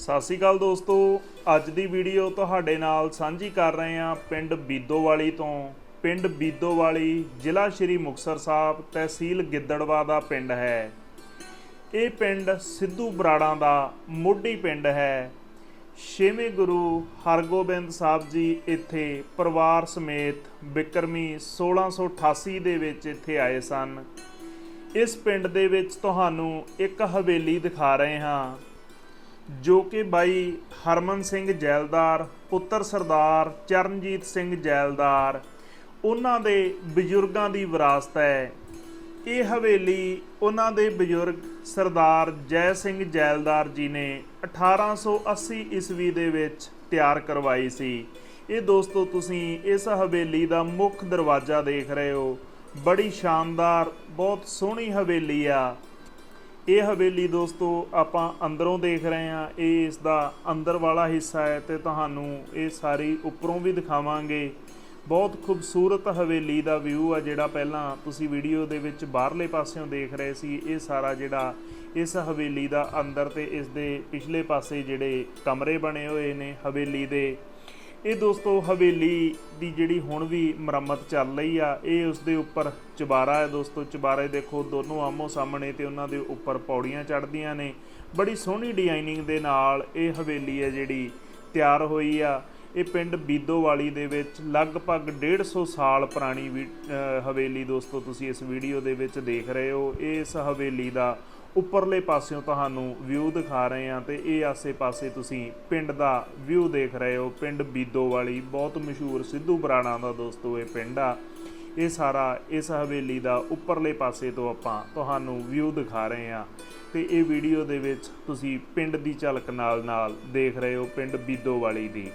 ਸਤਿ ਸ਼੍ਰੀ ਅਕਾਲ ਦੋਸਤੋ। ਅੱਜ ਦੀ ਵੀਡੀਓ ਤੁਹਾਡੇ ਨਾਲ ਸਾਂਝੀ ਕਰ ਰਹੇ ਹਾਂ ਪਿੰਡ ਬੀਦੋਵਾਲੀ ਤੋਂ। ਪਿੰਡ ਬੀਦੋਵਾਲੀ ਜ਼ਿਲ੍ਹਾ ਸ਼੍ਰੀ ਮੁਕਤਸਰ ਸਾਹਿਬ ਤਹਿਸੀਲ ਗਿੱਦੜਵਾ ਦਾ ਪਿੰਡ ਹੈ। ਇਹ ਪਿੰਡ ਸਿੱਧੂ ਬਰਾੜਾਂ ਦਾ ਮੋਢੀ ਪਿੰਡ ਹੈ। ਛੇਵੇਂ ਗੁਰੂ ਹਰਗੋਬਿੰਦ ਸਾਹਿਬ ਜੀ ਇੱਥੇ ਪਰਿਵਾਰ ਸਮੇਤ ਬਿਕਰਮੀ 1688 ਦੇ ਵਿੱਚ ਇੱਥੇ ਆਏ ਸਨ। ਇਸ ਪਿੰਡ ਦੇ ਵਿੱਚ ਤੁਹਾਨੂੰ ਇੱਕ ਹਵੇਲੀ ਦਿਖਾ ਰਹੇ ਹਾਂ। ਜੋ ਕਿ ਬਾਈ ਹਰਮਨ ਸਿੰਘ ਜੈਲਦਾਰ, ਪੁੱਤਰ ਸਰਦਾਰ ਚਰਨਜੀਤ ਸਿੰਘ ਜੈਲਦਾਰ, ਉਹਨਾਂ ਦੇ ਬਜ਼ੁਰਗਾਂ ਦੀ ਵਿਰਾਸਤ ਹੈ। ਇਹ ਹਵੇਲੀ ਉਹਨਾਂ ਦੇ ਬਜ਼ੁਰਗ ਸਰਦਾਰ ਜੈ ਸਿੰਘ ਜੈਲਦਾਰ ਜੀ ਨੇ 1880 ਈਸਵੀ ਦੇ ਵਿੱਚ ਤਿਆਰ ਕਰਵਾਈ ਸੀ। ਇਹ ਦੋਸਤੋ, ਤੁਸੀਂ ਇਸ ਹਵੇਲੀ ਦਾ ਮੁੱਖ ਦਰਵਾਜ਼ਾ ਦੇਖ ਰਹੇ ਹੋ। ਬੜੀ ਸ਼ਾਨਦਾਰ, ਬਹੁਤ ਸੋਹਣੀ ਹਵੇਲੀ ਆ। ਇਹ ਹਵੇਲੀ ਦੋਸਤੋ, ਆਪਾਂ ਅੰਦਰੋਂ ਦੇਖ ਰਹੇ ਹਾਂ, ਇਹ ਇਸ ਦਾ ਅੰਦਰ ਵਾਲਾ ਹਿੱਸਾ ਹੈ ਤੇ ਤੁਹਾਨੂੰ ਇਹ ਸਾਰੀ ਉੱਪਰੋਂ ਵੀ ਦਿਖਾਵਾਂਗੇ। ਬਹੁਤ ਖੂਬਸੂਰਤ ਹਵੇਲੀ ਦਾ ਵਿਊ ਆ ਜਿਹੜਾ ਪਹਿਲਾਂ ਤੁਸੀਂ ਵੀਡੀਓ ਦੇ ਵਿੱਚ ਬਾਹਰਲੇ ਪਾਸਿਓਂ ਦੇਖ ਰਹੇ ਸੀ। ਇਹ ਸਾਰਾ ਜਿਹੜਾ ਇਸ ਹਵੇਲੀ ਦਾ ਅੰਦਰ ਤੇ ਇਸ ਦੇ ਪਿਛਲੇ ਪਾਸੇ ਜਿਹੜੇ ਕਮਰੇ ਬਣੇ ਹੋਏ ਨੇ ਹਵੇਲੀ ਦੇ ਇਹ ਦੋਸਤੋ ਹਵੇਲੀ ਦੀ ਜਿਹੜੀ ਹੁਣ ਵੀ ਮੁਰੰਮਤ ਚੱਲ ਰਹੀ ਆ, ਇਹ ਉਸ ਦੇ ਉੱਪਰ ਚੁਬਾਰਾ ਹੈ ਦੋਸਤੋ। ਚੁਬਾਰੇ ਦੇਖੋ, ਦੋਨੋਂ ਆਮੋ ਸਾਹਮਣੇ ਤੇ ਉਹਨਾਂ ਦੇ ਉੱਪਰ ਪੌੜੀਆਂ ਚੜ੍ਹਦੀਆਂ ਨੇ। ਬੜੀ ਸੋਹਣੀ ਡਿਜ਼ਾਈਨਿੰਗ ਦੇ ਨਾਲ ਇਹ ਹਵੇਲੀ ਹੈ ਜਿਹੜੀ ਤਿਆਰ ਹੋਈ ਆ। ਇਹ ਪਿੰਡ ਬੀਦੋਵਾਲੀ ਦੇ ਵਿੱਚ ਲਗਭਗ 150 ਸਾਲ ਪੁਰਾਣੀ ਵੀ- ਹਵੇਲੀ ਦੋਸਤੋ, ਤੁਸੀਂ ਇਸ ਵੀਡੀਓ ਦੇ ਵਿੱਚ ਦੇਖ ਰਹੇ ਹੋ। ਇਸ ਹਵੇਲੀ ਦਾ ਉੱਪਰਲੇ ਪਾਸਿਓਂ ਤੁਹਾਨੂੰ ਵਿਊ ਦਿਖਾ ਰਹੇ ਹਾਂ ਤੇ ਇਹ ਆਸੇ-ਪਾਸੇ ਤੁਸੀਂ ਪਿੰਡ ਦਾ ਵਿਊ ਦੇਖ ਰਹੇ ਹੋ। ਪਿੰਡ ਬੀਦੋਵਾਲੀ, ਬਹੁਤ ਮਸ਼ਹੂਰ ਸਿੱਧੂ ਬਰਾਣਾ ਦਾ ਦੋਸਤੋ ਇਹ ਪਿੰਡ ਆ। ਇਹ ਸਾਰਾ ਇਸ ਹਵੇਲੀ ਦਾ ਉੱਪਰਲੇ ਪਾਸੇ ਤੋਂ ਆਪਾਂ ਤੁਹਾਨੂੰ ਵਿਊ ਦਿਖਾ ਰਹੇ ਹਾਂ ਤੇ ਇਹ ਵੀਡੀਓ ਦੇ ਵਿੱਚ ਤੁਸੀਂ ਪਿੰਡ ਦੀ ਝਲਕ ਨਾਲ-ਨਾਲ ਦੇਖ ਰਹੇ ਹੋ, ਪਿੰਡ ਬੀਦੋਵਾਲੀ ਦੀ।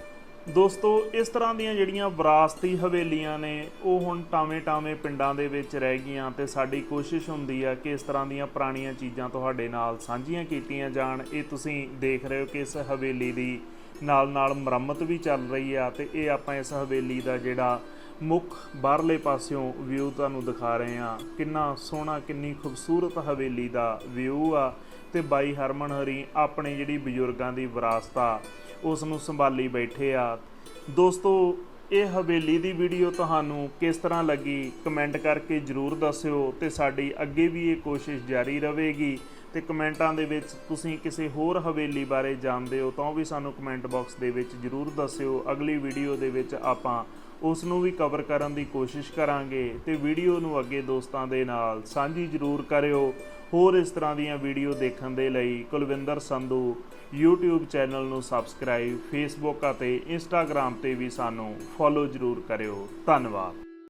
ਦੋਸਤੋ, ਇਸ ਤਰ੍ਹਾਂ ਦੀਆਂ ਜਿਹੜੀਆਂ ਵਿਰਾਸਤੀ ਹਵੇਲੀਆਂ ਨੇ, ਉਹ ਹੁਣ ਟਾਵੇਂ-ਟਾਵੇਂ ਪਿੰਡਾਂ ਦੇ ਵਿੱਚ ਰਹਿ ਗਈਆਂ ਤੇ ਸਾਡੀ ਕੋਸ਼ਿਸ਼ ਹੁੰਦੀ ਆ ਕਿ ਇਸ ਤਰ੍ਹਾਂ ਦੀਆਂ ਪੁਰਾਣੀਆਂ ਚੀਜ਼ਾਂ ਤੁਹਾਡੇ ਨਾਲ ਸਾਂਝੀਆਂ ਕੀਤੀਆਂ ਜਾਣ। ਇਹ ਤੁਸੀਂ ਦੇਖ ਰਹੇ ਹੋ ਕਿ ਇਸ ਹਵੇਲੀ ਦੀ ਨਾਲ-ਨਾਲ ਮੁਰੰਮਤ ਵੀ ਚੱਲ ਰਹੀ ਆ ਤੇ ਇਹ ਆਪਾਂ ਇਸ ਹਵੇਲੀ ਦਾ ਜਿਹੜਾ ਮੁੱਖ ਬਾਹਰਲੇ ਪਾਸਿਓਂ ਵਿਊ ਤੁਹਾਨੂੰ ਦਿਖਾ ਰਹੇ ਹਾਂ। ਕਿੰਨਾ ਸੋਹਣਾ, ਕਿੰਨੀ ਖੂਬਸੂਰਤ ਹਵੇਲੀ ਦਾ ਵਿਊ ਆ ਤੇ ਬਾਈ ਹਰਮਨ ਹਰੀ, ਆਪਣੇ ਜਿਹੜੀ ਬਜ਼ੁਰਗਾਂ ਦੀ ਵਿਰਾਸਤ ਆ ਉਸ ਨੂੰ ਸੰਭਾਲੀ ਬੈਠੇ ਆ। ਦੋਸਤੋ, ਇਹ ਹਵੇਲੀ ਦੀ ਵੀਡੀਓ ਤੁਹਾਨੂੰ ਕਿਸ ਤਰ੍ਹਾਂ ਲੱਗੀ ਕਮੈਂਟ ਕਰਕੇ ਜਰੂਰ ਦੱਸਿਓ ਤੇ ਸਾਡੀ ਅੱਗੇ ਵੀ ਇਹ ਕੋਸ਼ਿਸ਼ ਜਾਰੀ ਰਹੇਗੀ। ਤੇ ਕਮੈਂਟਾਂ ਦੇ ਵਿੱਚ ਤੁਸੀਂ ਕਿਸੇ ਹੋਰ ਹਵੇਲੀ ਬਾਰੇ ਜਾਣਦੇ ਹੋ ਤਾਂ ਉਹ ਵੀ ਸਾਨੂੰ ਕਮੈਂਟ ਬਾਕਸ ਦੇ ਵਿੱਚ ਜਰੂਰ ਦੱਸਿਓ। ਅਗਲੀ ਵੀਡੀਓ ਦੇ ਵਿੱਚ ਆਪਾਂ ਉਸ ਨੂੰ ਵੀ ਕਵਰ ਕਰਨ ਦੀ ਕੋਸ਼ਿਸ਼ ਕਰਾਂਗੇ ਤੇ ਵੀਡੀਓ ਨੂੰ ਅੱਗੇ ਦੋਸਤਾਂ ਦੇ ਨਾਲ ਸਾਂਝੀ ਜਰੂਰ ਕਰਿਓ। ਹੋਰ ਇਸ ਤਰ੍ਹਾਂ ਦੀਆਂ ਵੀਡੀਓ ਦੇਖਣ ਦੇ ਲਈ ਕੁਲਵਿੰਦਰ ਸੰਧੂ YouTube ਚੈਨਲ ਨੂੰ ਸਬਸਕ੍ਰਾਈਬ Facebook ਅਤੇ Instagram ਤੇ ਵੀ ਸਾਨੂੰ ਫੋਲੋ ਜਰੂਰ ਕਰਿਓ। ਧੰਨਵਾਦ।